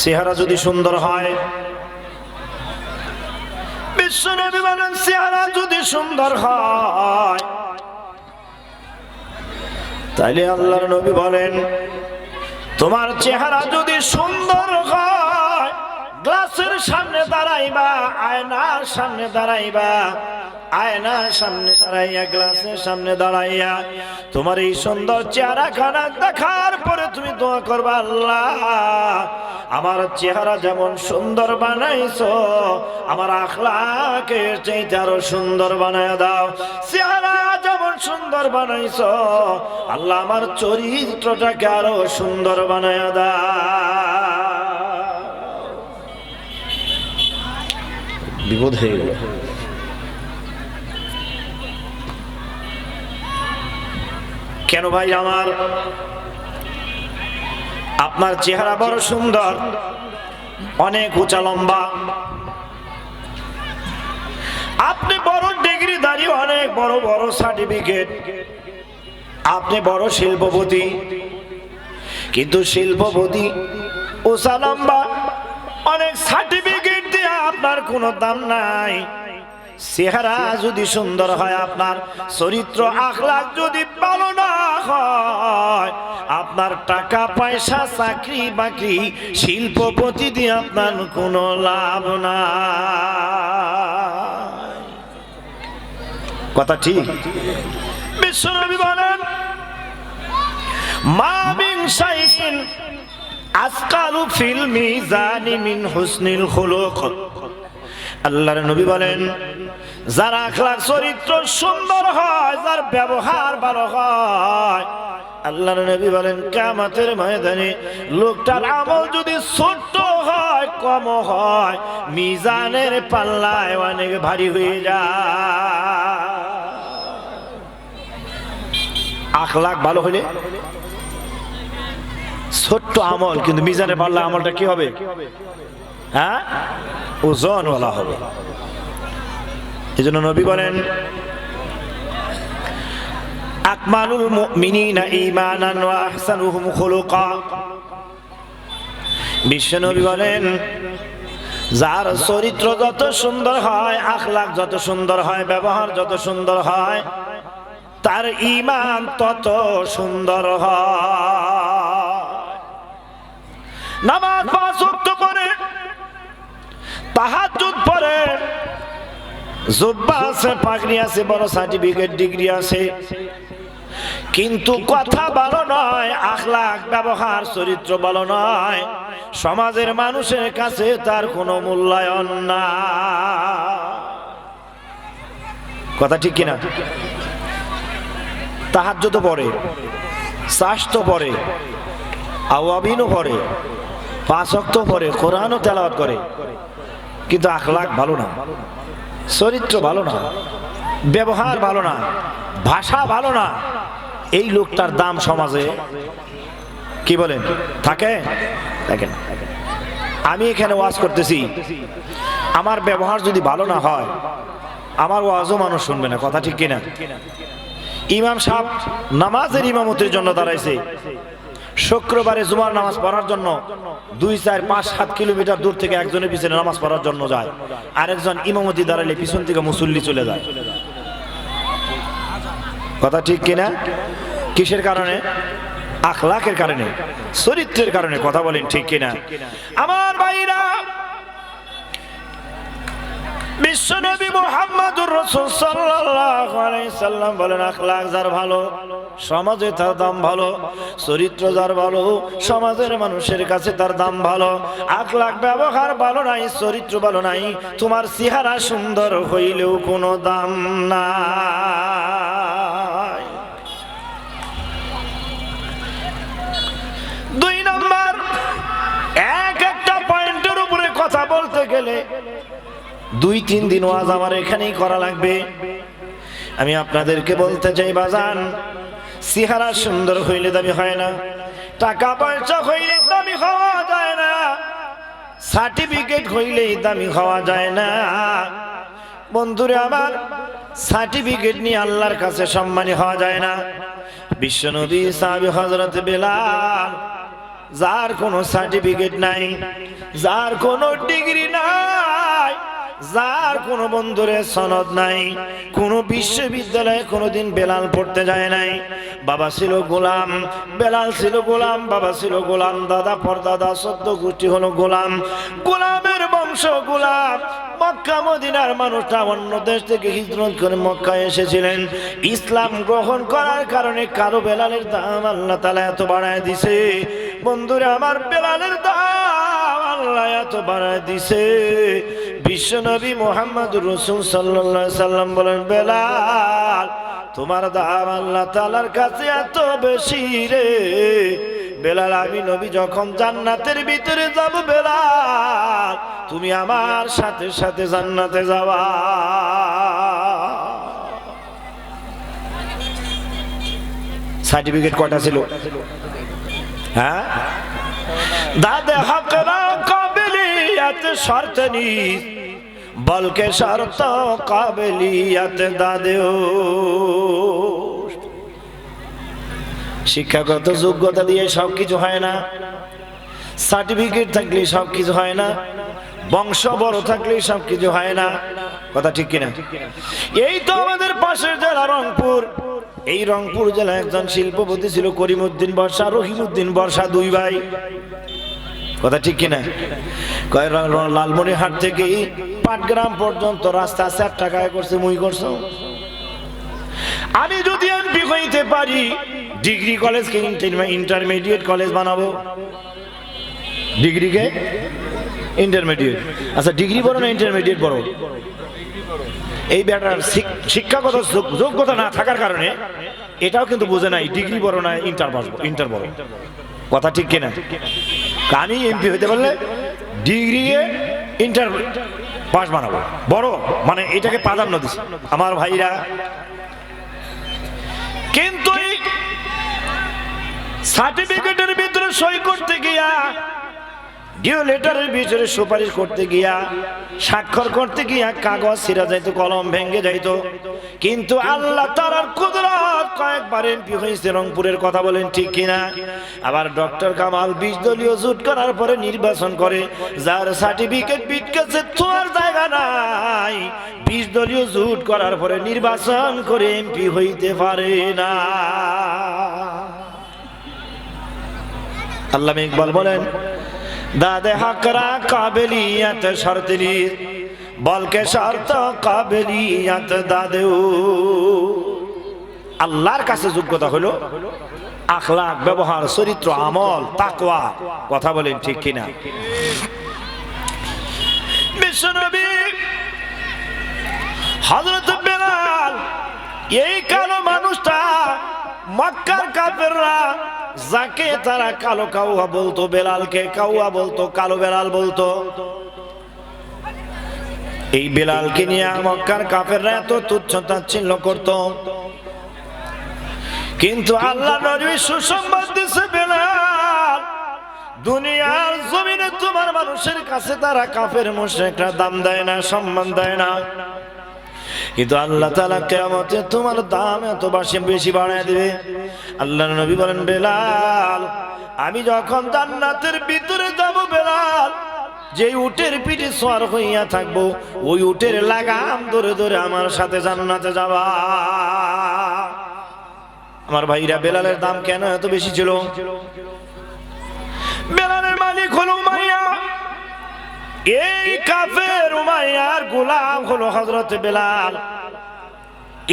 চেহারা যদি সুন্দর হয় বিশ্বনবী বলেন চেহারা যদি সুন্দর হয়, তাইলে আল্লাহর নবী বলেন, তোমার চেহারা যদি সুন্দর হয় গ্লাসের সামনে দাঁড়াইবা, আয়নার সামনে দাঁড়াইবা আয়নার সামনে দাঁড়াইয়া, গ্লাসের সামনে দাঁড়াইয়া তোমার এই সুন্দর চেহারা খানা দেখার পরে তুমি দোয়া করবা, আল্লাহ, আমার চেহারা যেমন সুন্দর বানাইছো, আমার আখলাকে চাইতে আরও সুন্দর বানায় দাও। চেহারা যেমন সুন্দর বানাইছো, আল্লাহ, আমার চরিত্রটাকে আরও সুন্দর বানায় দাও। বিপদ হয়ে গেল। কেন ভাই আমার? আপনার চেহারা বড় সুন্দর, অনেক উঁচা লম্বা। আপনি বড় ডিগ্রি দাঁড়িয়ে অনেক বড় বড় সার্টিফিকেট আপনি বড় শিল্পপতি। কিন্তু শিল্পপতি উঁচা লম্বা, অনেক সার্টিফিকেট দিয়ে আপনার কোনো দাম নাই। চেহারা যদি সুন্দর হয়, আপনার চরিত্র, আখলাখ যদি ভালো না হয়, আপনার টাকা, পয়সা, চাকরি বাকরি শিল্পপতি দিয়ে আপনার কোনো লাভ না কথা ঠিক? বিশ্বনবী বলেন, মা শাইইন আসকালু ফিল মিজানি মিন হুসনিল খুলুক। আল্লাহর নবী বলেন, যার আখলাক চরিত্র সুন্দর হয়, যার ব্যবহার ভালো হয়, আল্লাহর নবী বলেন কামাতের ময়দানে লোকটার আমল যদি ছোট্ট হয়, কম হয়, মিজানের পাল্লায় অনেক ভারী হয়ে যায়। আখলাক ভালো হইলে ছোট্ট আমল, কিন্তু মিজানের পাল্লা আমলটা কি হবে? হ্যাঁ? ওজন বলা হবে। এই জন্য নবী বলেন, আকমালুল বলেন, যার চরিত্র যত সুন্দর হয় আখলাক যত সুন্দর হয়, ব্যবহার যত সুন্দর হয়, তার ইমান তত সুন্দর হয়। নামাজ পাঁচ করে তাহাজ্জুদ পড়ে। জুব্বা আছে, পাগড়ি আছে, বড় সার্টিফিকেট ডিগ্রি আছে। কিন্তু কথা ভালো নয় আখলাক ব্যবহার, চরিত্র ভালো নয়। সমাজের মানুষের কাছে তার কোনো মূল্যায়ন না। কথা ঠিক কিনা? তাহাজ্য তো পড়ে চাষ তো পড়ে, আওয়াবিনও পড়ে পাঁচ অক্ত পড়ে, কোরআনও তেলাওয়াত করে। কিন্তু আখলাক ভালো না। চরিত্র ভালো না। ব্যবহার ভালো না। ভাষা ভালো না। এই লোকটার দাম সমাজে কি বলেন? থাকে? আমি এখানে ওয়াজ করতেছি। আমার ব্যবহার যদি ভালো না হয়, আমার ওয়াজও মানুষ শুনবে না। কথা ঠিক কিনা? ইমাম সাহেব নামাজের ইমামতির জন্য দাঁড়াইছে। শুক্রবারে জুমার নামাজ পড়ার জন্য দুই, চার, পাঁচ, সাত কিলোমিটার দূর থেকে একজনের পিছনে নামাজ পড়ার জন্য যায়। আরেকজন ইমামতি দাঁড়ালে পিছন থেকে মুসল্লি চলে যায়। কথা ঠিক কিনা? কিসের কারণে? আখলাকের কারণে, চরিত্রের কারণে কথা বলেন ঠিক কিনা? আমার ভাইরা বিশ্বনবী মুহাম্মদুর রাসূল সাল্লাম বলেন, আখলাক যার ভালো, সমাজে তার দাম ভালো, চরিত্র যার ভালো, সমাজের মানুষের কাছে তার দাম ভালো, আখলাক ব্যবহার ভালো নাই, চরিত্র ভালো নাই, তোমার চেহারা সুন্দর হইলেও কোনো দাম নাই। দুই নম্বর, এক একটা পয়েন্টের উপরে কথা বলতে গেলে দুই, তিন দিন ওয়াজ আমার এখানেই করা লাগবে। আমি আপনাদেরকে বলতে চাই, বাজান চেহারা সুন্দর হইলে দামি হয় না, টাকা পয়সা হইলে দামি হওয়া যায় না, সার্টিফিকেট হইলেই দামি হওয়া যায় না। বন্ধুরে আমার, সার্টিফিকেট নিয়ে আল্লাহর কাছে সম্মানী হওয়া যায় না। বিশ্বনবী সাহাবি হজরত বেলাল, যার কোনো সার্টিফিকেট নাই, যার কোনো ডিগ্রি নাই যার কোনো বন্ধুরে সনদ নাই, কোনো বিশ্ববিদ্যালয়ে কোনোদিন বেলাল পড়তে যায় নাই। বাবা ছিল গোলাম, বেলাল ছিল গোলাম, বাবা ছিল গোলাম, দাদা পরদাদা, সদ্য গোষ্ঠী হলো গোলাম। গোলামের বংশ গোলাম। মক্কা, মদিনার মানুষটা অন্য দেশ থেকে হিজরত করে মক্কায় এসেছিলেন। ইসলাম গ্রহণ করার কারণে কারও বেলালের দাম আল্লাহ তালা এত বাড়ায় দিছে। বন্ধুরা, আমার বেলালের দাম আল্লাহ এত বাড়ায় দিছে। বিশ্বনবী মোহাম্মদ রসুল সাল্লাহ সাল্লাম বলেন, বেলাল, তোমার দাম আল্লাহ তালার কাছে এত বেশি রে। বেলাল, আমি নবী যখন জান্নাতের ভিতরে যাব, বেলাল, তুমি আমার সাথে সাথে জান্নাতে যাওয়া। সার্টিফিকেট কটা ছিল? হ্যাঁ? দাদে হকরা কাবিলিয়াত শর্ত নিস। বলকে শর্ত কাবিলিয়াত দাদেও শিক্ষাগত যোগ্যতা দিয়ে সব কিছু হয় না। সার্টিফিকেট থাকলে সব কিছু হয় না। বংশ বড় থাকলে সব কিছু হয় না। কথা ঠিক কিনা? এই তো আমাদের পাশের জেলা রংপুর। এই রংপুর জেলা একজন শিল্পপতি ছিল করিমউদ্দিন বর্ষা রহিমউদ্দিন বর্ষা দুই ভাই। কথা ঠিক কিনা? র- লালমনিরহাট থেকে পাটগ্রাম পর্যন্ত রাস্তা চার টাকায় করছে, মুই করছ? আমি যদি এমপি হইতে পারি, ডিগ্রি কলেজকে ইন্টারমিডিয়েট কলেজ বানাবো। ডিগ্রিকে? ইন্টারমিডিয়েট। আচ্ছা ডিগ্রি বড় না ইন্টারমিডিয়েট বড় এই ব্যাটার শিক্ষাগত যোগ- যোগ্যতা না থাকার কারণে এটাও কিন্তু বোঝে নাই, ডিগ্রি বড় না, ইন্টার ইন্টার বড় কথা ঠিক কিনা? আমি এমপি হইতে পারলে ডিগ্রি ইন্টার পাস বানাবো। বড় মানে এটাকে প্রাধান্য দিচ্ছে আমার ভাইরা। কিন্তু সার্টিফিকেটের ভিতরে সই করতে গিয়া ডিও লেটারের ভিতরে সুপারিশ করতে গিয়া, স্বাক্ষর করতে গিয়া কাগজ ছিঁড়া যাইতো, কলম ভেঙে যাইতো। কিন্তু আল্লাহ তারার কুদরত কয়েকবার এমপি হয়েছে রংপুরের কথা বলেন ঠিক কিনা? আবার ডক্টর কামাল বিশ দলীয় জুট করার পরে নির্বাচন করে, যার সার্টিফিকেট বিটকেছে তোমার জায়গা নাই। বিশ দলীয় জুট করার পরে নির্বাচন করে এমপি হইতে পারে না। আল্লাহ ইকবাল বলেন দাদে হাকরা কাবেলিয়াত শর্তলি, বলকে শর্ত কাবেলিয়াত দাদেও আল্লাহর কাছে যোগ্যতা হলো আখলাক, ব্যবহার, চরিত্র, আমল, তাকওয়া। কথা বলেন ঠিক কিনা? বিশ্বনবী হযরত বেলাল, এই কালো মানুষটা মক্কার কাফেররা, যাকে তারা কালো কাউয়া বলতো, বেলালকে কাউয়া বলতো, কালো বেলাল বলতো। এই বেলালকে নিয়ে মক্কার কাফেররা এত তুচ্ছ তাচ্ছিল্য করত। কিন্তু আল্লাহ নবী সুসংবাদ দিছে, বেলাল, দুনিয়ার জমিনে তোমার মানুষের কাছে তারা কাফের মুশরিকরা দাম দেয় না, সম্মান দেয় না। কিন্তু আল্লাহ তালা কেমতে তোমার দাম এত বাসে বেশি বাড়ায় দেবে। আল্লাহ নবী বলেন, বেলাল, আমি যখন জান্নাতের ভিতরে যাব বেলাল যে উটের পিঠে সোয়ার হইয়া থাকব, ওই উটের লাগাম ধরে ধরে আমার সাথে জান্নাতে যাবা। আমার ভাইরা, বেলালের দাম কেন এত বেশি ছিল? বেলালের মালিক হলো এই কাফের উমাইয়ার গোলাম হলো হজরত বেলাল।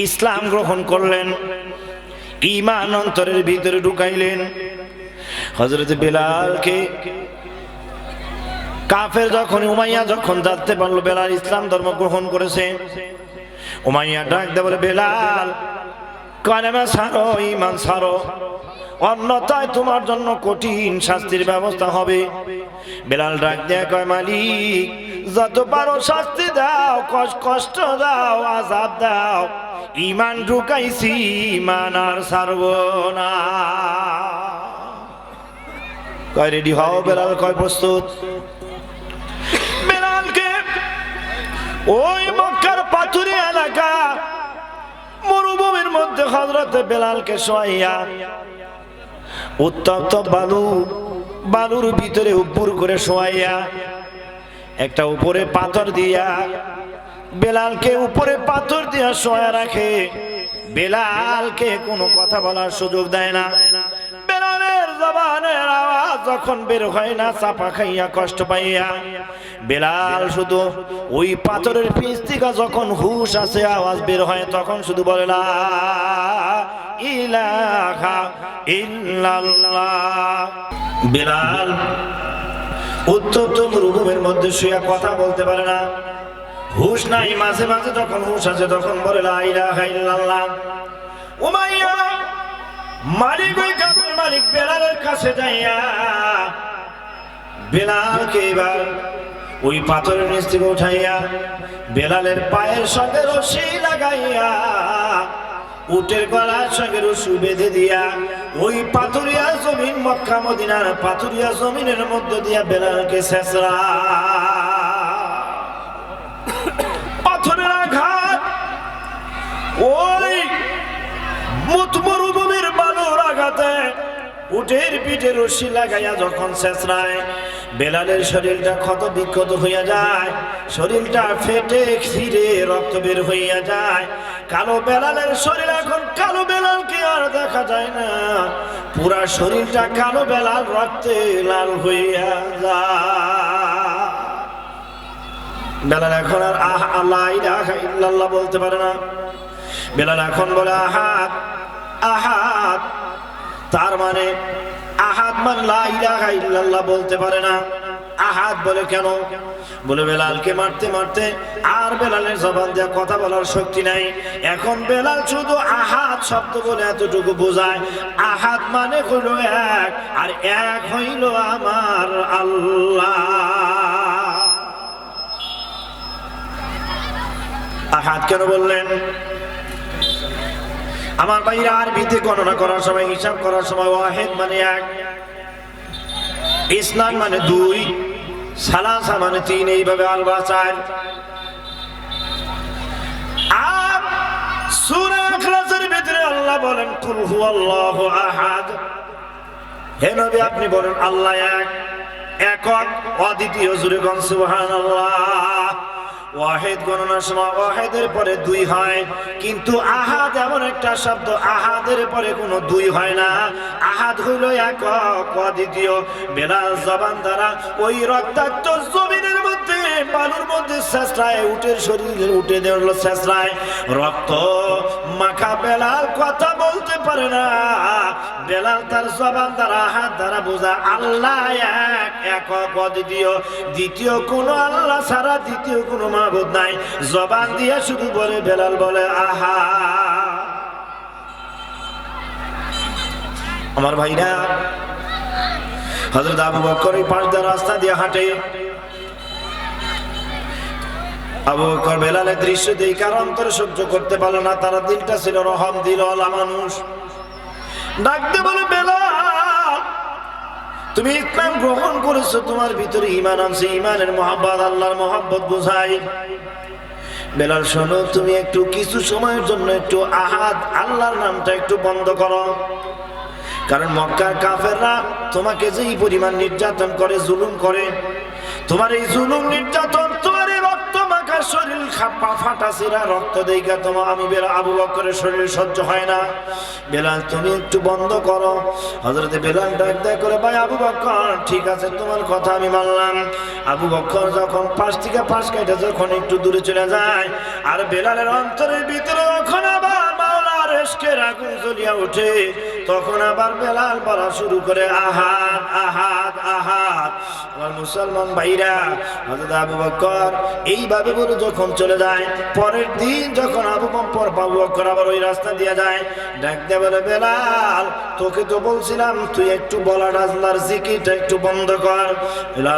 ইসলাম গ্রহণ করলেন ইমান অন্তরের ভিতরে ঢুকাইলেন। হজরত বেলালকে কাফের যখন, উমাইয়া যখন জানতে পারল বেলাল ইসলাম ধর্ম গ্রহণ করেছে, উমাইয়া ডাক দে বলে, বেলাল, কালেমা সারো ইমান সারো অন্যথায় তোমার জন্য কঠিন শাস্তির ব্যবস্থা হবে। বেলাল ডাক দেয়া, কয় মালিক, যত পারো শাস্তি দাও কষ্ট দাও আজাব দাও। ইমান ঢুকাইছি, ইমান আর সারব না। কয় রেডি হও বেলাল, কয়, প্রস্তুত। বেলালকে ওই মক্কার পাথুরি এলাকা, মরুভূমির মধ্যে হজরত বেলালকে শোয়াইয়া উত্তপ্ত বালু বালুর ভিতরে উপর করে শোয়াইয়া, একটা উপরে পাথর দিয়া, বেলালকে উপরে পাথর দিয়া শোয়া রাখে। বেলালকে কোনো কথা বলার সুযোগ দেয় না। বেলালের জবানের আওয়াজ যখন বের হয় না, চাপা খাইয়া কষ্ট পাইয়া। বেলাল শুধু ওই পাথরের পিস থেকে যখন হুশ আছে, আওয়াজ বের হয়, তখন শুধু বলে, লা ইলাহা ইল্লাল্লাহ। বেলাল উত্তম রুমের মধ্যে শুয়ে কথা বলতে পারে না। হুশ নাই, মাঝে মাঝে যখন হুশ আছে তখন বলে ইলাহা ইল্লাল্লাহ। উমাইয়া, মালিক ওই কাপড় মালিক বেলালের কাছে যাইয়া বেলালকে এবার ওই পাথরের নিচ থেকে উঠাইয়া বেলালের পায়ের সঙ্গে রশি লাগাইয়া উটের গলার সঙ্গে রসু বেঁধে দিয়া, ওই পাথুরিয়া জমিন, মক্কা, মদিনার পাথুরিয়া জমিনের মধ্য দিয়া বেলালকে শেষরা। পাথরের আঘাত, ওই মরুভূমির বালুর আঘাতে উটের পিঠে রশি লাগাইয়া যখন শেষরায় বেলালের শরীরটা ক্ষত বিক্ষত হইয়া যায়। শরীরটা ফেটে ছিঁড়ে রক্ত বের হইয়া যায়। কালো বেলালের শরীর এখন কালো বেলালকে আর দেখা যায় না। পুরা শরীরটা কালো বেলাল রক্তে লাল হইয়া যায়। বেলাল এখন আর আহ, আল্লাহ ইল্লাল্লাহ বলতে পারে না। বেলাল এখন বলে, আহাত আহাত। তার মানে আহাত মানে লা ইলাহা ইল্লাল্লাহ বলতে পারে না। আহাত বলে কেন? বলে বেলালকে মারতে মারতে আর বেলালের জবান দেওয়া কথা বলার শক্তি নাই। এখন বেলাল শুধু আহাত শব্দ বলে এতটুকু বোঝায়। আহাত মানে হইল এক, আর এক হইল আমার আল্লাহ। আহাত কেন বললেন? আমার ভাইরা আরবিতে গণনা করার সময়, হিসাব করার সময় ওয়াহেদ মানে এক, ইসলাম মানে দুই, সালাসা মানে তিন, এইভাবে আলবা চার। আর সূরা ইখলাসের ভিতরে আল্লাহ বলেন, কুল হুয়াল্লাহু আহাদ। হে নবী, আপনি বলেন, আল্লাহ এক, একক, অদ্বিতীয় গন সুবহানাল্লাহ। ওয়াহেদ গণনার সময় ওয়াহেদের পরে দুই হয়। কিন্তু আহাদ এমন একটা শব্দ, আহাদের পরে কোনো দুই হয় না। আহাদ হইল এক দ্বিতীয়। বেলাল জবান দ্বারা ওই রক্তাক্ত জমিনের মধ্যে, বালুর মধ্যে শেষরায় উঠে শরীরে উঠে দেওয়ার শেষরায়। রক্ত মাখা বেলাল কথা বলতে পারে না। বেলাল তার জবান দ্বারা হাত দ্বারা বোঝা, আল্লাহ এক একক অদ্বিতীয় দ্বিতীয় কোনো আল্লাহ ছাড়া, দ্বিতীয় কোনো মাহবুদ নাই। জবান দিয়ে শুধু বলে, বেলাল বলে, আহা। আমার ভাইরা হজরত আবু বকর এই পাঁচ দিয়ে রাস্তা দিয়ে হাঁটে। আবু বকর বেলালের দৃশ্য দিয়ে কার অন্তর সহ্য করতে পারল না। তারা দিলটা ছিল রহম, দিল মানুষ। ডাকতে বলে, বেলাল! তুমি ইসলাম গ্রহণ করেছ, তোমার ভিতরে ইমান আছে ইমানের মহাব্বত, আল্লাহর মহাব্বত বোঝাই বেলাল, শোনো, তুমি একটু কিছু সময়ের জন্য একটু আহাদ, আল্লাহর নামটা একটু বন্ধ করো। কারণ মক্কার কাফেররা তোমাকে যেই পরিমাণ নির্যাতন করে, জুলুম করে, তোমার এই জুলুম নির্যাতন তোমার শরীর খাপা ফাটা সিরা রক্ত দেখা তোমার আমি বেলা আবু বকরের শরীর সহ্য হয় না। বেলাল, তুমি একটু বন্ধ করো। হজরতে বেলাল ডাক দেয় করে, ভাই আবু বকর, ঠিক আছে, তোমার কথা আমি মানলাম। আবু বকর যখন পাশ থেকে পাশ কেটে যখন একটু দূরে চলে যায়, আর বেলালের অন্তরের ভিতরে যখন আবার মাওলার এসকের আগুন জ্বলিয়া ওঠে। তখন আবার বেলাল বলা শুরু করে আহাত আহাত আহাত আমার মুসলমান ভাইরা, হযরত আবু বকর এইভাবে বলে যখন চলে যায়, পরের দিন যখন আবু বকর আবু বকর আবার ওই রাস্তা দিয়ে যায়, ডাকতে বলে, বেলাল, তোকে তো বলছিলাম, তুই একটু বলা রাজলার জিকিরটা একটু বন্ধ কর।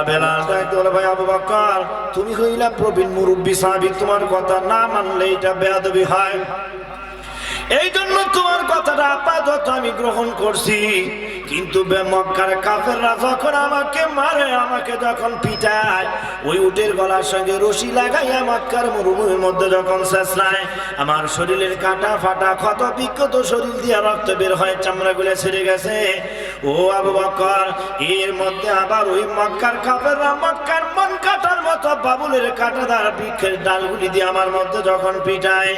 বেলাল, ডাকতে বলে, ভাই আবু বকর, তুমি হইলা প্রবীণ মুরব্বী সাহাবী, তোমার কথা না মানলে এটা বেয়াদবি হয়। এই জন্য তোমার কথাটা আপাতত আমি গ্রহণ করছি। কিন্তু মক্কার কাফেররা যখন আমাকে মারে, আমাকে যখন পিটায়, ওই উটের গলার সঙ্গে রশি লাগাইয়া মক্কার মরুভূমির মধ্যে যখন শেষরায়, আমার শরীরের কাটা ফাটা ক্ষত বিক্ষত শরীর দিয়ে রক্ত বের হয় চামড়া গুলে ছিঁড়ে গেছে। ও আবু বকর এর মধ্যে আবার ওই মক্কার কাফেররা মক্কার মন মতো বাবুলের কাটাদার বৃক্ষের ডালগুলি দিয়ে আমার মধ্যে যখন পিটায়,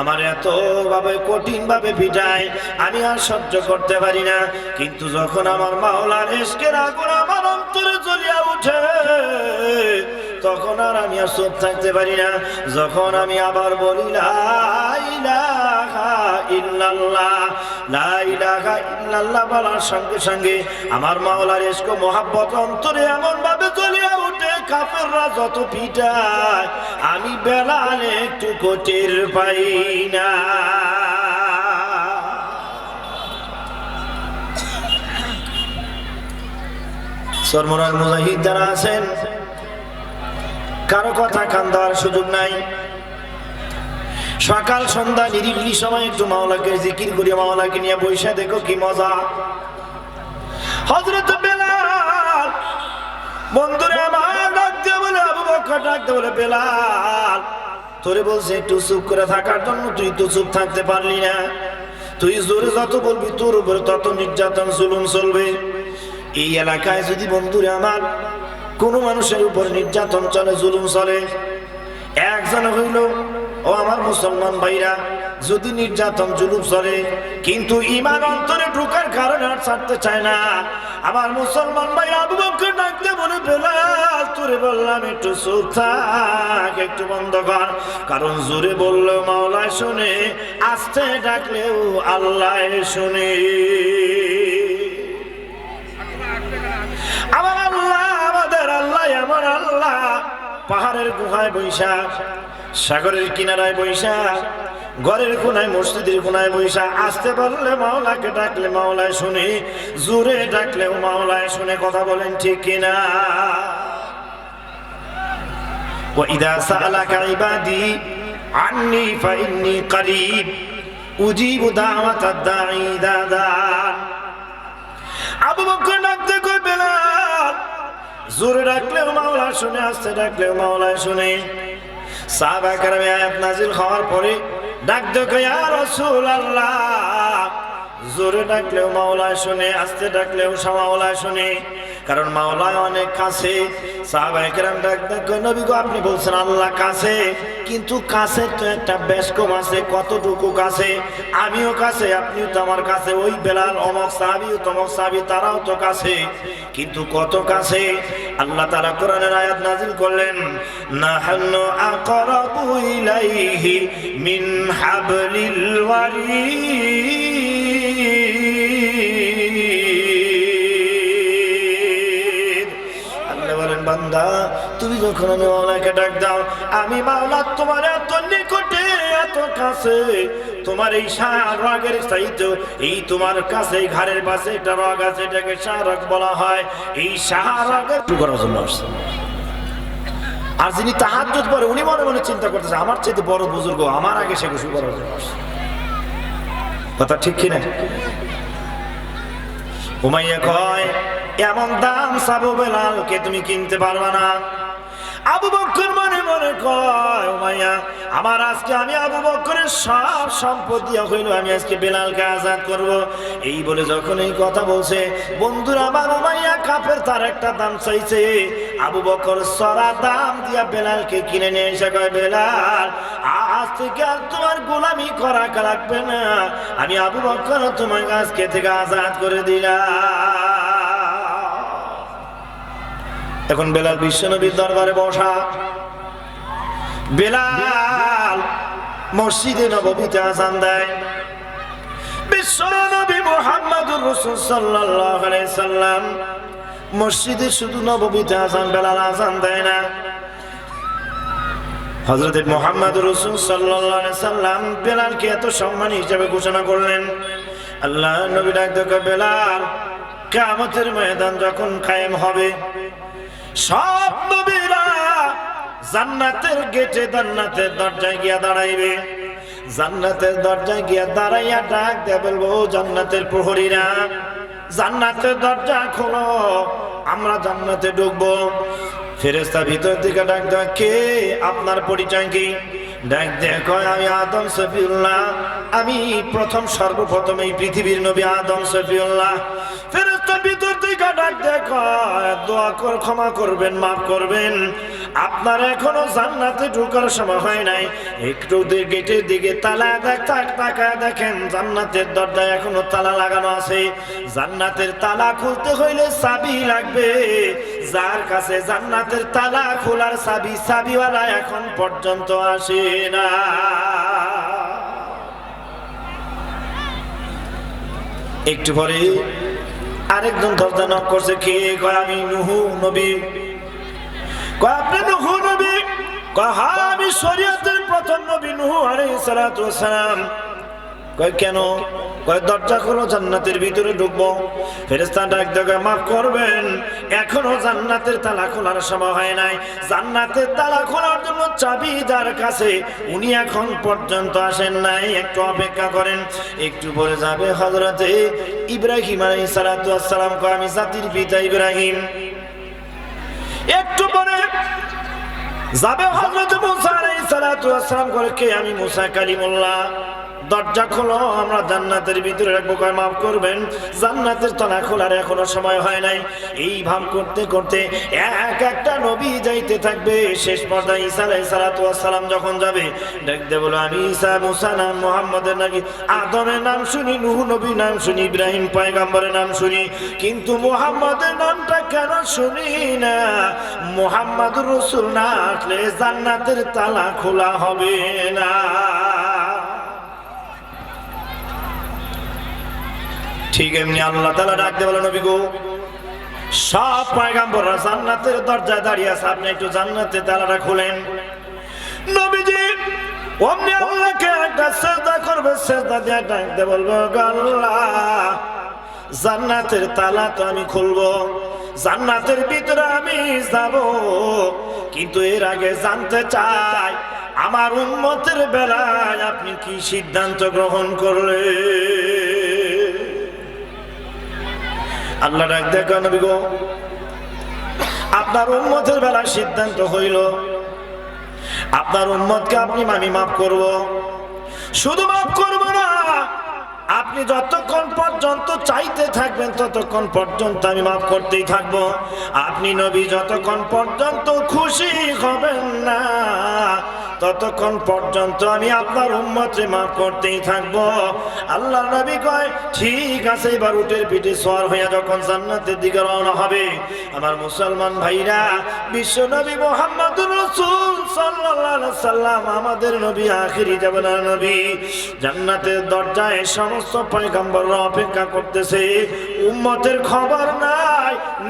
আমার এত ভাবে কঠিন ভাবে পিটায়, আমি আর সহ্য করতে পারি না। কিন্তু যখন আমার মাওলার এসকের আগুন আমার অন্তরে জ্বলিয়া উঠে, তখন আর আমি আর চুপ থাকতে পারি না। যখন আমি আবার বলি, লা বলার সঙ্গে সঙ্গে আমার মাওলার অন্তরে এমন ভাবে উঠে যত পিটায়, আমি বেলালে একটু কোটের পাই না। সরমরাল মুজাহিদ যারা আছেন, কারও কথা কান দেওয়ার সুযোগ নাই। সকাল, সন্ধ্যা, নিরিবিলি সময় একটু মাওলাকে জিকির করি, মাওলাকে নিয়ে বৈশা দেখো কি মজা। হজরত বেলাল, বন্ধুরে আমার ডাক দিয়ে বলে, আবু বকর ডাক দিয়ে বলে, বেলাল, তোরে বলছে একটু চুপ করে থাকার জন্য তুই তো চুপ থাকতে পারলি না। তুই জোরে যত বলবি তোর উপরে তত নির্যাতন, জুলুম চলবে। এই এলাকায় যদি বন্ধুরে আমার কোনো মানুষের উপর নির্যাতন চলে, জুলুম চলে, একজন হইল ও আমার মুসলমান ভাইরা, যদি নির্যাতন, জুলুম চলে, কিন্তু ইমান অন্তরে ঢুকার কারণে আর ছাড়তে চায় না। আমার মুসলমান ভাই আবু বকর ডাকতে বলে বেলাল তোরে বললাম, একটু চুপ থাক, একটু বন্ধ কর। কারণ জোরে বলল, মাওলায় শুনে, আস্তে ডাকলেও আল্লাহ শুনে। আমার আল্লাহ, আমাদের আল্লাহ, আমার আল্লাহ, পাহাড়ের গুহায় বৈশা সাগরের কিনারায় বৈশা ঘরের কোনায় মসজিদের কোনায় বৈশা আসতে পারলে মাওলাকে ডাকলে মাওলায় শুনে জোরে ডাকলেও মাওলায় শুনে কথা বলেন ঠিক কিনা وإذا سألك عبادي عني فإني قريب أجيب دعوة الداعي إذا دعان আবু বকর ডাকতে কই বেলাল জোরে ডাকলেও মাওলা শুনে আসতে ডাকলেও মাওলা শুনে সাহাবা কারামে আয়াত নাজিল হওয়ার পরে ডাক কই ইয়া রাসূলুল্লাহ। জোরে ডাকলেও মাওলা শুনে, আস্তে ডাকলেও মাওলা শুনে। কারণ মাওলা অনেক কাছে। নবী গো, আপনি বলছেন আল্লাহ কাছে। কিন্তু কাছে তো একটা বেশ কম আছে, কতটুকু কাছে? আমিও কাছে, আপনিও তো আমার কাছে। ওই বেলাল, অমক সাহাবি, তমক সাহাবি, তারাও তো কাছে। কিন্তু কত কাছে? আল্লাহ তারা কোরআনের আয়াত নাজিল করলেন নাহান্নু আকরাবু ইলাইহি মিন হাবলিল ওয়ারিদ। বান্দা তুমি যখন আমি মাওলাকে ডাক দাও, আমি মাওলা তোমার এত নিকটে, এত কাছে। তোমার এই রাগের সাহিত্য এই তোমার কাছে ঘাড়ের পাশে একটা রাগ আছে, এটাকে শাহরাগ বলা হয়। এই শাহরাগের করার জন্য আসছে। আর যিনি তাহাজ্জুদ পরে, উনি মনে মনে চিন্তা করতেছে, আমার চাইতে বড় বুজুর্গ আমার আগে সে শুরু করার জন্য কথা ঠিক কিনা? উমাইয়া কয় এমন দাম সাবু বেলালকে তুমি কিনতে পারবা না। আবু বক্কর মনে মনে কয় মাইয়া, আমার আজকে আমি আবু বক্করের সব সম্পদ দিয়া হইল, আমি আজকে বেলালকে আজাদ করব। এই বলে যখন এই কথা বলছে, বন্ধুরা আমার মাইয়া, কাপের তার একটা দাম চাইছে। আবু বকর সরা দাম দিয়া বেলালকে কিনে নিয়ে এসে কয়, বেলাল, আজ থেকে আর তোমার গোলামি করা লাগবে না। আমি আবু বকর তোমাকে আজকে থেকে আজাদ করে দিলাম। এখন বেলাল বিশ্বনবীর দরবারে বসা। বেলাল মসজিদে নবমীতে আসান দেয়। বিশ্বনবী মোহাম্মদুর রসুল সাল্লাল্লাহু আলাইহি সাল্লাম মসজিদে শুধু নবমীতে আজান বেলাল আজান দেয় না। হজরত মোহাম্মদ রসুল আলাইহি সাল্লাম বেলালকে এত সম্মান হিসেবে ঘোষণা করলেন। আল্লাহ নবী ডাক বেলাল, কিয়ামতের ময়দান যখন কায়েম হবে সব নবীরা জান্নাতের গেটে জান্নাতের দরজায় গিয়া দাঁড়াইবে। জান্নাতের দরজায় গিয়া দাঁড়াইয়া ডাক দিয়ে বলব, "ও জান্নাতের প্রহরীরা, জান্নাতের দরজা খোলো, আমরা জান্নাতে ঢুকবো। ফেরেস্তা ভিতর দিকে ডাক দেওয়া কে? আপনার পরিচয় কি? ডাক দেখ আমি আদম সফিউল্লাহ। আমি প্রথম সর্বপ্রথম এই পৃথিবীর নবী আদম সফিউল্লাহ। ফেরত ভিতর থেকে ডাক দেখ দোয়া কর, ক্ষমা করবেন, মাফ করবেন। আপনার এখনও জান্নাতে ঢোকার সময় হয় নাই। একটু গেটের দিকে তালা দেখ তাক তাকায় দেখেন জান্নাতের দরজায় এখনও তালা লাগানো আছে। জান্নাতের তালা খুলতে হইলে চাবি লাগবে। যার কাছে জান্নাতের তালা খোলার চাবি, চাবিওয়ালা এখন পর্যন্ত আসে না। একটু পরে আরেকজন দরজা নক করছে, কে? আমি নুহু, নবী। আপনি কয়, কেন? কয় জান্নাতের ভিতরে ঢুকবো। ডাক করবেন জান্নাতের তালা খোলার নাই। জান্নাতের তালা খোলার জন্য চাবি যার কাছে উনি এখন পর্যন্ত আসেন নাই। একটু অপেক্ষা করেন, একটু পরে যাবে হজরতে ইব্রাহিম আলাইহিস সালাতু ওয়াসসালাম কয়, আমি জাতির পিতা ইব্রাহিম। একটু পরে যাবে হযরত মুসা করে কে? আমি মুসা কালিমুল্লাহ। দরজা খোলো, আমরা জান্নাতের ভিতরে রাখব। মাফ করবেন, জান্নাতের তলা খোলার এখনও সময় হয় নাই। এই ভাব করতে করতে এক একটা নবী যাইতে থাকবে। শেষ পর্যায়ে ঈসা আলাইহিস সালাতু যখন যাবে, দেখতে বলো, আমি ঈসা, মুসা নাম, মুহাম্মদের নাকি আদমের নাম শুনি, নূহ নবী নাম শুনি, ইব্রাহিম পয়গম্বরের নাম শুনি। কিন্তু মুহাম্মদের নামটা কেন শুনি না? মুহাম্মদ রসুল না আসলে জান্নাতের তালা খোলা হবে না। ঠিক এমনি আল্লাহ তালা ডাকতে বলো, নবী গো, সব পয়গাম্বররা জান্নাতের দরজায় দাঁড়িয়ে আছে, আপনি একটু জান্নাতের তালাটা খুলেন। নবীজি অমনি আল্লাহকে একটা সেজদা করবে, সেজদা দিয়ে ডাকতে বলব আল্লাহ, জান্নাতের তালা তো আমি খুলবো। জান্নাতের ভিতরে আমি যাব। কিন্তু এর আগে জানতে চাই, আমার উন্মতের বেলায় আপনি কি সিদ্ধান্ত গ্রহণ করলে আল্লাহ ডাক দেখো গো, আপনার উন্মতের বেলায় সিদ্ধান্ত হইল। আপনার উন্মতকে আপনি আমি মাফ করব। শুধু মাফ করব না আপনি যতক্ষণ পর্যন্ত চাইতে থাকবেন, ততক্ষণ পর্যন্ত আমি মাফ করতেই থাকব। আপনি নবী, যতক্ষণ পর্যন্ত খুশি হবেন না ততক্ষণ পর্যন্ত আমি আপনার উম্মতে মাফ করতেই থাকব। আল্লাহ নবী কয়, ঠিক আছে, এবার উটের পিঠে সর হইয়া যখন জান্নাতের দিকে রওনা হবে, আমার মুসলমান ভাইরা, বিশ্ব নবী মোহাম্মদুর রসুল সাল্লাল্লাহু সাল্লাম, আমাদের নবী, আখিরি যাবেন নবী, জান্নাতের দরজায় সমস্ত পয়গম্বররা অপেক্ষা করতেছে। উম্মতের খবর নাই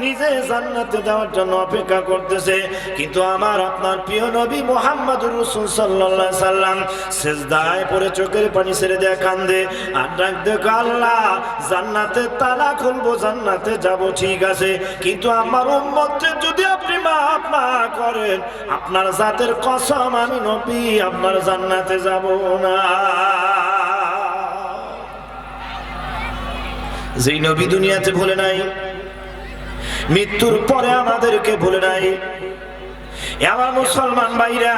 নিজে জান্নাতে যাওয়ার জন্য অপেক্ষা করতেছে। কিন্তু আমার আপনার প্রিয় নবী মোহাম্মদুর রসুল সাল্লাল্লাহু সাল্লাম সেজদায় পরে চোখের পানি ছেড়ে দেয়া কান্দে, আর ডাক দেখো আল্লাহ, জান্নাতে তালা খুলবো, জান্নাতে যাব, ঠিক আছে। কিন্তু আমার উম্মতকে যদি আপনি মাফ না করেন, আপনার জাতের কসম আমি নবী, আপনার জান্নাতে যাব না। যেই নবী দুনিয়াতে ভুলে নাই মৃত্যুর পরে আমাদেরকে ভুলে নাই। আমার মুসলমান ভাইরা,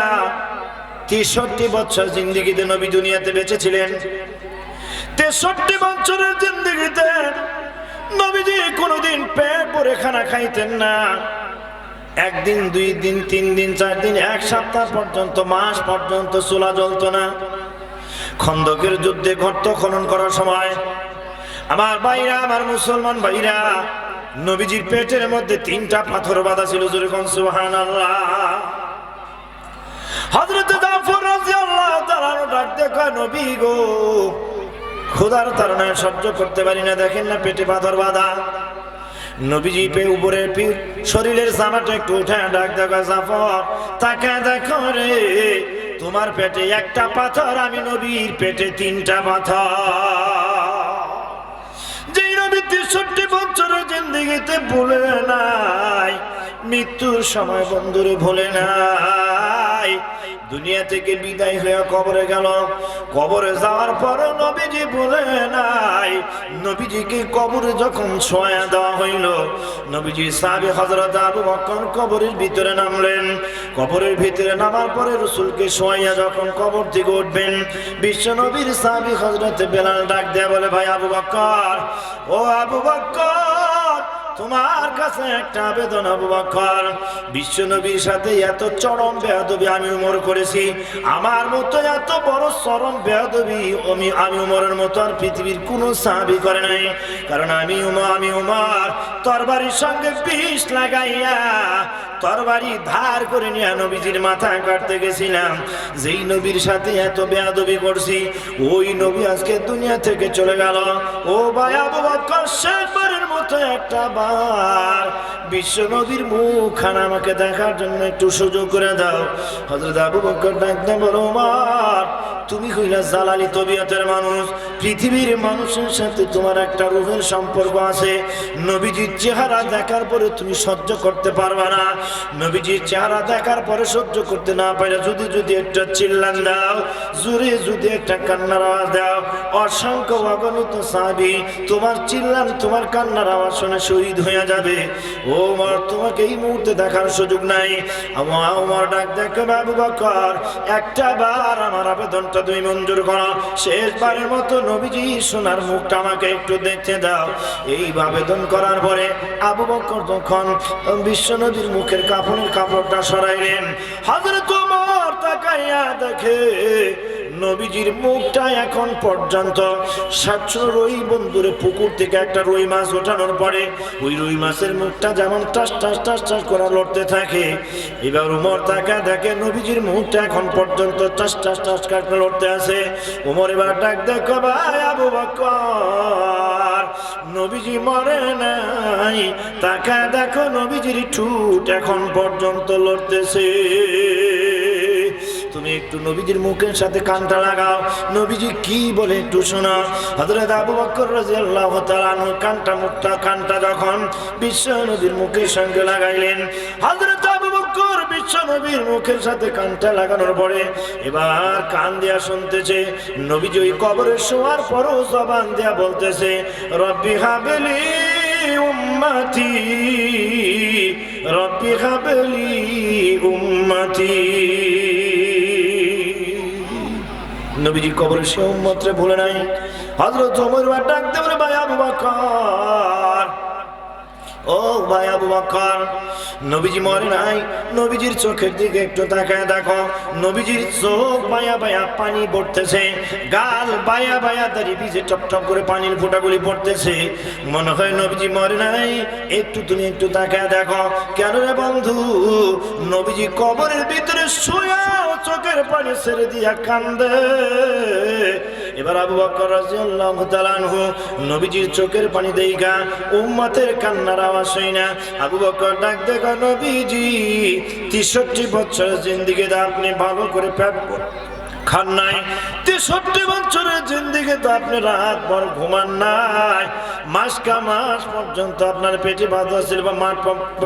তেষট্টি বছর জিন্দিগিতে নবী দুনিয়াতে বেঁচে ছিলেন তেষট্টি বছরের জিন্দিগিতে নবীজি কোনোদিন পেট ভরে খানা খাইতেন না। একদিন, দুই দিন, তিন দিন, চার দিন, এক সপ্তাহ পর্যন্ত, মাস পর্যন্ত চুলা জ্বলতো না। খন্দকের যুদ্ধে গর্ত খনন করার সময় আমার ভাইরা, আমার মুসলমান ভাইরা নবীজির পেটের মধ্যে তিনটা পাথর বাঁধা ছিল যেরকম সুহান আল্লাহ হজরত জাফর রাদিয়াল্লাহু ডাক দেখা, নবী গো, খোদার তারণায় সহ্য করতে পারি না, দেখেন না পেটে পাথর বাঁধা। নবীজি পে উপরে পি- শরীরের জামাটা একটু উঠে ডাক দেখা, জাফর তাকে দেখো রে, তোমার পেটে একটা পাথর, আমি নবীর পেটে তিনটা পাথর। তেষট্টি বছরের জিন্দিগিতে ভুলে নাই। মৃত্যুর সময় বন্ধুরে ভুলে নাই। দুনিয়া থেকে বিদায় হয়ে কবরে গেল। কবরে যাওয়ার পরে নবীজি বলে নাই। নবীজিকে কবরে যখন ছোঁয়া দেওয়া হইল, নবীজি সাহাবি হজরত আবু বকর কবরের ভিতরে নামলেন। কবরের ভিতরে নামার পরে রসুলকে শোয়াইয়া যখন কবর থেকে উঠবেন, বিশ্ব নবীর সাহাবি হজরত বেলাল ডাক দেয়া বলে, ভাই আবু বকর, ও আবু বকর তোমার কাছে একটা আবেদন, আবু বিশ্ব নবীর সাথে এত চরম বেয়াদবি আমি উমর করেছি। আমার মতো এত বড় চরম বেয়াদবি আমি আমি উমরের মতো আর পৃথিবীর কোনো সাহাবি করে নাই। কারণ আমি উমা, আমি উমার, তরবারির সঙ্গে বিষ লাগাইয়া তরবারি ধার করে নিয়ে নবীজির মাথা কাটতে গেছিলাম। যেই নবীর সাথে এত বেয়াদবি করছি, ওই নবী আজকে দুনিয়া থেকে চলে গেল। ও ভাই, আবু বকর মতো একটা বার বিশ্ব নবীর মুখখান আমাকে দেখার জন্য একটু সুযোগ করে দাও। হজরত আবু বকর ডাকতে বলো তুমি হইলা জালালি তবিয়তের মানুষ। পৃথিবীর মানুষের সাথে তোমার একটা রুহের সম্পর্ক আছে। নবীজির চেহারা দেখার পরে তুমি সহ্য করতে পারবে না। নবীজির চেহারা দেখার পরে সহ্য করতে না পারে যদি যদি একটা চিল্লান দাও জুড়ে যদি একটা কান্নার আওয়াজ দাও, অসংখ্য অগণিত সাহাবি তোমার চিল্লান, তোমার কান্নার আওয়াজ শুনে শহীদ হয়ে যাবে। ও মার তোমাকে এই মুহূর্তে দেখার সুযোগ নাই। আমার ডাক দেখে, বাবু বকর, একটা বার আমার আবেদনটা তুমি মঞ্জুর করো। শেষবারের মতো নবীজি সোনার মুখটা আমাকে একটু দেখতে দাও। এই আবেদন করার পরে আবু বকর তখন বিশ্ব নবীর মুখের কাপড়ের কাপড়টা সরাইলেন। হাজার তোমার তাকাইয়া দেখে নবীজির মুখটা এখন পর্যন্ত সাতশো রই বন্ধুরে পুকুর থেকে একটা রুই মাছ ওঠানোর পরে ওই রুই মাছের মুখটা যেমন টাস টাস টাস টাস করে লড়তে থাকে। এবার উমর তাকা দেখে নবীজির মুখটা এখন পর্যন্ত টাস টাস টাস করে লড়তে আছে। উমর এবার ডাক, দেখো ভাই আবু বকর, নবীজি মরে নাই। তাকা দেখো নবীজির ঠুট এখন পর্যন্ত লড়তেছে। একটু নবীজির মুখের সাথে কানটা লাগাও। নবীজি কি বলে একটু শোনা হযরত আবু বকর রাদিয়াল্লাহু তাআলা কানটা মুখটা কানটা যখন বিশ্ব নবীর মুখের সঙ্গে লাগাইলেন, হযরত আবু বকর বিশ্ব নবীর মুখের সাথে কানটা লাগানোর পরে এবার কান দিয়া শুনতেছে, নবীজি ওই কবরে শোয়ার পরও জবান দিয়া বলতেছে, রব্বি হাবলি উম্মতি, রব্বি হাবলি উম্মতি। নবীজি কবরে সে উম্মতরে ভুলে নাই। হজরত ওমর বা ডাকতে পারে ভাই আবু বাকর। ও ভাই আবু বকর নবীজি মরে নাই, নবীজির চোখের দিকে একটু তাকায় দেখো। নবীজির চোখ বায়া বায়া পানি পড়তেছে, গাল বায়া বায়া দাঁড়িয়ে ভিজে টপ টপ করে পানির ফোঁটাগুলি পড়তেছে। মনে হয় নবীজি মরে নাই, একটু তুমি একটু তাকায় দেখো। কেন রে বন্ধু? নবীজি কবরের ভিতরে শুয়া চোখের পানি ছেড়ে দিয়া কান্দে। এবার আবু বকর রাদিয়াল্লাহু তাআলা নবীজির চোখের পানি দেইগা, উম্মতের কান্নার আওয়াজ হয় না। আবু বকর ডাক দেখো নবীজি 63 বছরের জিন্দেগিতে আপনি ভালো করে পেট খান নাই। তেষট্টি বছরের জিন্দিগি তো আপনি রাত ভর ঘুমান নাই। মাস কা মাস পর্যন্ত আপনার পেটে বাঁধা ছিল বা মাঠ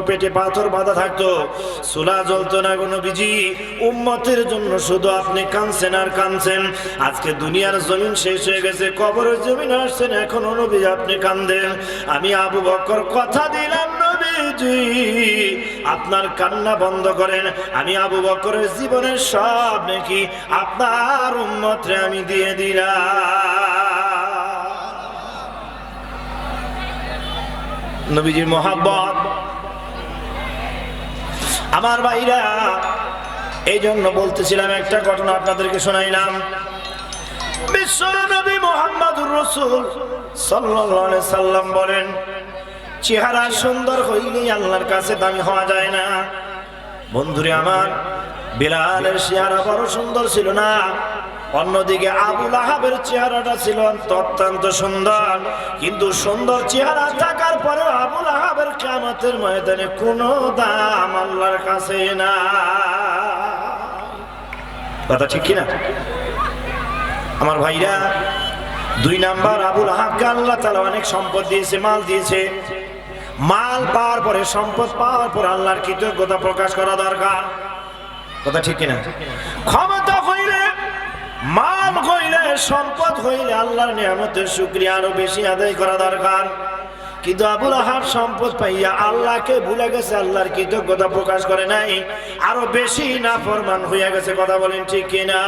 পেটে পাথর বাঁধা থাকতো। চুলা জ্বলতো না কোনো বিজি উম্মতের জন্য শুধু আপনি কানছেন আর কানছেন আজকে দুনিয়ার জমিন শেষ হয়ে গেছে, কবরের জমিন আসছেন এখন নবী আপনি কান্দেন আমি আবু বকর কথা দিলাম আপনার কান্না বন্ধ করেন, আমি আবু বকরের জীবনের সব নাকি আপনার উন্মতরে আমি দিয়ে দিলাম। নবীজির মোহাব্বত। আমার ভাইরা এই জন্য বলতেছিলাম একটা ঘটনা আপনাদেরকে শোনাইলাম। বিশ্ব নবী মোহাম্মদুর রসুল সাল্লাম বলেন চেহারা সুন্দর হইলেই আল্লাহর কাছে দামি হওয়া যায় না। বন্ধুরে আমার, বিলালের চেহারা বড় সুন্দর ছিল না। অন্যদিকে আবুল আহাবের চেহারাটা ছিল অত্যন্ত সুন্দর। কিন্তু সুন্দর চেহারা থাকার পরেও আবুল আহাবের কামাতের ময়দানে কোনো দাম আল্লাহর কাছে না। কথা ঠিক কিনা? আমার ভাইরা, দুই নাম্বার আবুল আহাবকে আল্লাহ তালা অনেক সম্পদ দিয়েছে, মাল দিয়েছে। মাল পাওয়ার পরে, সম্পদ পাওয়ার পর আল্লাহর কৃতজ্ঞতা প্রকাশ করা দরকার। কথা ঠিক কিনা? ক্ষমতা হইলে, মাল হইলে, সম্পদ হইলে আল্লাহর নিয়ামতের শুক্রিয়া আরও বেশি আদায় করা দরকার। কিন্তু আবুল আহাব সম্পদ পাইয়া আল্লাহকে ভুলে গেছে, আল্লাহর কৃতজ্ঞতা প্রকাশ করে নাই। আরও বেশি না ফরমান হইয়া গেছে, কথা বলেন ঠিক কিনা?